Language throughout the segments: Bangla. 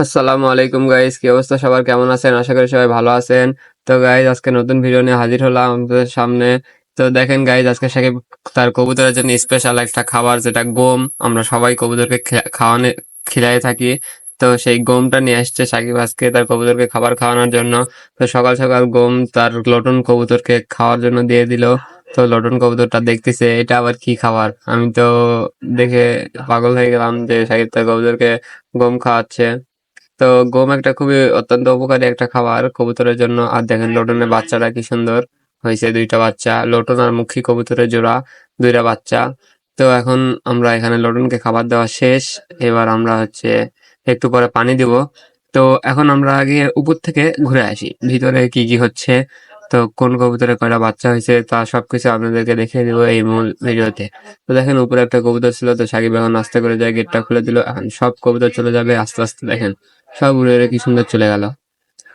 আসসালামু আলাইকুম গাইস কি অবস্থা? সবার কেমন আছেন? আশা করি সবাই ভালো আছেন। তো গাইজ আজকে নতুন ভিডিও নিয়ে হাজির হলাম আপনাদের সামনে। তো, দেখেন গাইজ আজকে সাকিব তার কবুতরের জন্য স্পেশাল একটা খাবার, যেটা গম। আমরা সবাই কবুতরকে খাওয়ানে খিলাই থাকি। তো, সেই গমটা নিয়ে আসছে সাকিব আজকে তার কবুতরকে খাবার খাওয়ানোর জন্য। তো, সকাল সকাল গম তার লটন কবুতরকে খাওয়ার জন্য দিয়ে দিল। তো, লটন কবুতরটা দেখতেছে, এটা আবার কি খাবার? আমি তো দেখে পাগল হয়ে গেলাম যে সাকিব তার কবুতরকে গম খাওয়াচ্ছে। তো গম একটা খুবই অত্যন্ত উপকারী একটা খাবার কবুতরের জন্য। আর দেখেন লোটনের বাচ্চাটা কি সুন্দর হয়েছে দুইটা বাচ্চা। লোটন আর মুখী কবুতরের জোড়া দুইটা বাচ্চা। তো এখন আমরা এখানে লোটনকে খাবার দেওয়া শেষ। এবার আমরা হচ্ছে একটু পরে পানি দিব। তো এখন আমরা আগে উপর থেকে ঘুরে আসি। ভিতরে কি কি হচ্ছে? তো কোন কবুতরে কয়টা বাচ্চা হয়েছে তা সবকিছু আপনাদেরকে দেখিয়ে দিব এই মূল ভিডিওতে। তো দেখেন উপরে একটা কবুতর ছিল তো সাকিব এখন আস্তে করে যায়, গেটটা খুলে দিল। এখন সব কবুতর চলে যাবে। আস্তে আস্তে দেখেন। সব উড়ে উড়ে কি সুন্দর চলে গেল।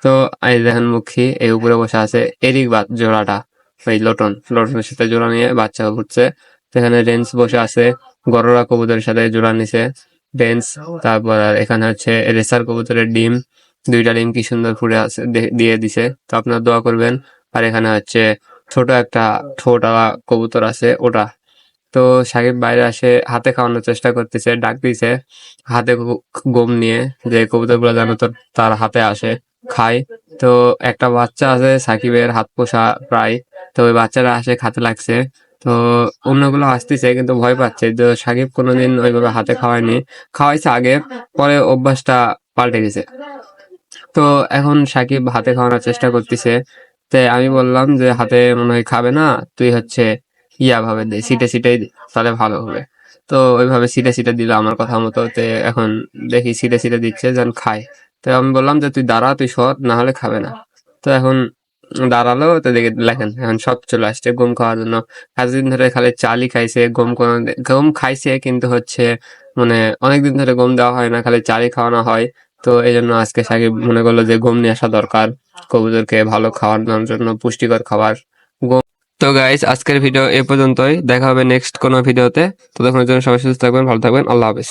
তো এই দেখেন মুখী, এই উপরে বসে আছে এরিক বাদ জোড়াটা ওই লোটন। লটনের সাথে জোড়া নিয়ে বাচ্চা ঘুরছে এখানে রেঞ্জ বসে আছে, গররা কবুতরের সাথে জোড়া নিছে। রেঞ্জ তারপর এখানে হচ্ছে রেসার কবুতরের ডিম, দুইটা ডিম কি সুন্দর ফুটে আছে দিয়ে দিছে। তো আপনার দোয়া করবেন। আর এখানে হচ্ছে ছোট একটা ঠোঁটওয়ালা কবুতর আছে, ওটা। তো সাকিব বাইরে আসে, হাতে খাওয়ানোর চেষ্টা করতেছে, ডাক দিছে, হাতে গম নিয়ে, যে কবুতরগুলো যেন তোর, তার হাতে আসে, খায়। তো একটা বাচ্চা আছে, সাকিবের হাত পোষা প্রায়, তো ওই বাচ্চারা আসে, খাতে লাগছে। তো অন্যগুলো আসতেছে, কিন্তু ভয় পাচ্ছে। তো সাকিব কোনোদিন ওইভাবে হাতে খাওয়ায়নি। খাওয়াইছে আগে, পরে অভ্যাসটা পাল্টে গেছে। তো এখন সাকিব হাতে খাওয়ানোর চেষ্টা করতেছে। তো আমি বললাম যে, হাতে মনে হয় খাবে না, তুই হচ্ছে ইয়া ভাবে দে সিটে সিটেই দে, তাহলে ভালো হবে। তো ওইভাবে সিটে সিটে দিল আমার কথা মতো তো এখন দেখি সিটে সিটে দিচ্ছে যেন খায়। তো আমি বললাম যে তুই দাঁড়া তুই সৎ না হলে খাবে না। তো এখন দাঁড়াল তো দেখে লেখেন এখন সব চলে আসছে গম খাওয়ার জন্য। এতদিন ধরে খালি চালই খাইছে গম কোনো গম খাইছে কিন্তু হচ্ছে মানে অনেকদিন ধরে গম দেওয়া হয় না খালি চালই খাওয়ানো হয়। তো এই জন্য আজকে সাকিব মনে করল যে গম নিয়ে আসা দরকার কবুতরকে ভালো খাওয়ানোর জন্য পুষ্টিকর খাবার। গম তো গাইস আজকের ভিডিও এ পর্যন্তই। দেখা হবে নেক্সট কোনো ভিডিওতে ততক্ষণের জন্য সবাই সুস্থ থাকবেন, ভালো থাকবেন। আল্লাহ হাফেজ।